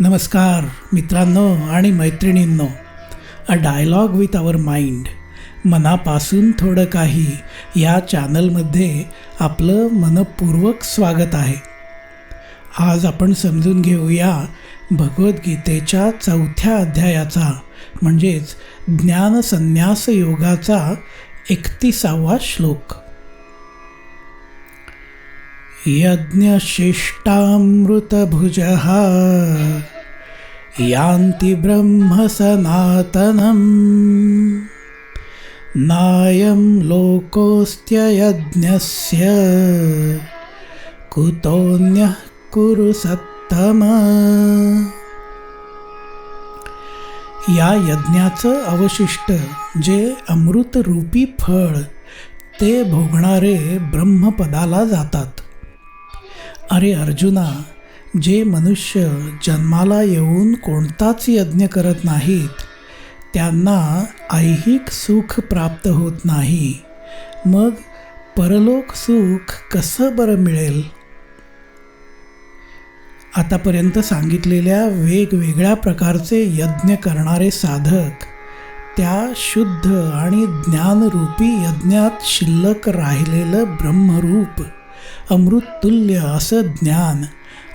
नमस्कार मित्रांनो आणि मैत्रिणींनो. A dialogue with our mind मनापासून थोडं काही या चॅनलमध्ये आपलं मनपूर्वक स्वागत आहे. आज आपण समजून घेऊया भगवद्गीतेच्या चौथ्या अध्यायाचा म्हणजेच ज्ञानसन्यास योगाचा एकतीसावा श्लोक. यज्ञशिष्टामृतभुजः यान्ति ब्रह्मसनातनम्। नायं लोकोऽस्त्ययज्ञस्य। कुतोऽन्यः कुरु सत्तम। या यज्ञाचं अवशिष्ट जे अमृतरूपी फळ ते भोगणारे ब्रह्मपदाला जातात. अरे अर्जुना जे मनुष्य जन्माला येऊन कोणताच यज्ञ करत नाहीत त्यांना ऐहिक सुख प्राप्त होत नाही. मग परलोक सुख कसं बरं मिळेल? आतापर्यंत सांगितलेल्या वेगवेगळ्या प्रकारचे यज्ञ करणारे साधक त्या शुद्ध आणि ज्ञानरूपी यज्ञात शिल्लक राहिलेलं ब्रह्मरूप अमृततुल्य असं ज्ञान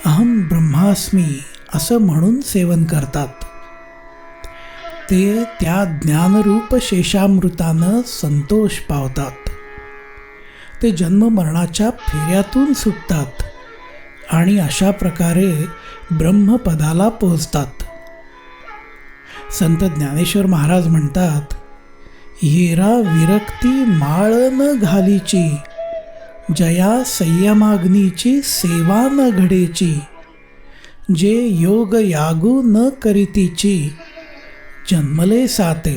अहम ब्रह्मास्मी असं म्हणून सेवन करतात. ते त्या ज्ञानरूप शेषामृतानं संतोष पावतात. ते जन्ममरणाच्या फेऱ्यातून सुटतात आणि अशा प्रकारे ब्रह्मपदाला पोचतात संत ज्ञानेश्वर महाराज म्हणतात येरा विरक्ती माळ न घालीची जया संयमाग्नीची सेवा न घडेची जे योग यागू न करीतीची जन्मले साते.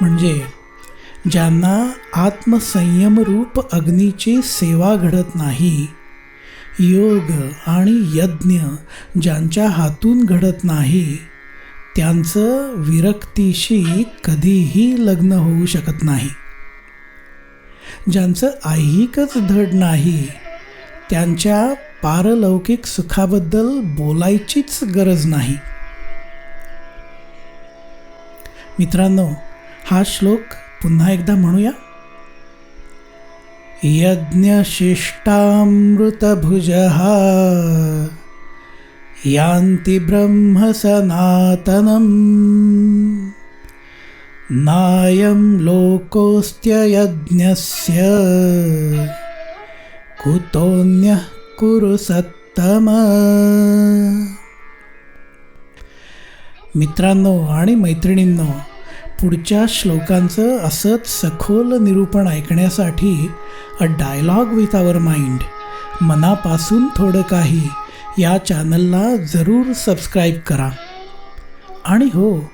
म्हणजे ज्यांना आत्मसंयमरूप अग्नीची सेवा घडत नाही योग आणि यज्ञ ज्यांच्या हातून घडत नाही त्यांचं विरक्तीशी कधीही लग्न होऊ शकत नाही. ज्यांचं ऐहिकच धड नाही त्यांच्या पारलौकिक सुखाबद्दल बोलायचीच गरज नाही. मित्रांनो हा श्लोक पुन्हा एकदा म्हणूया. यज्ञशिष्टामृतभुज यान्ति ब्रह्मसनातनम् नायं लोकोऽस्त्ययज्ञस्य कुतोऽन्यः कुरु सत्तम। मित्रांनो आणि मैत्रिणींनो पुढच्या श्लोकांचं असंच सखोल निरूपण ऐकण्यासाठी a dialogue with our mind मनापासून थोडं काही या चॅनलला जरूर सबस्क्राईब करा. आणि हो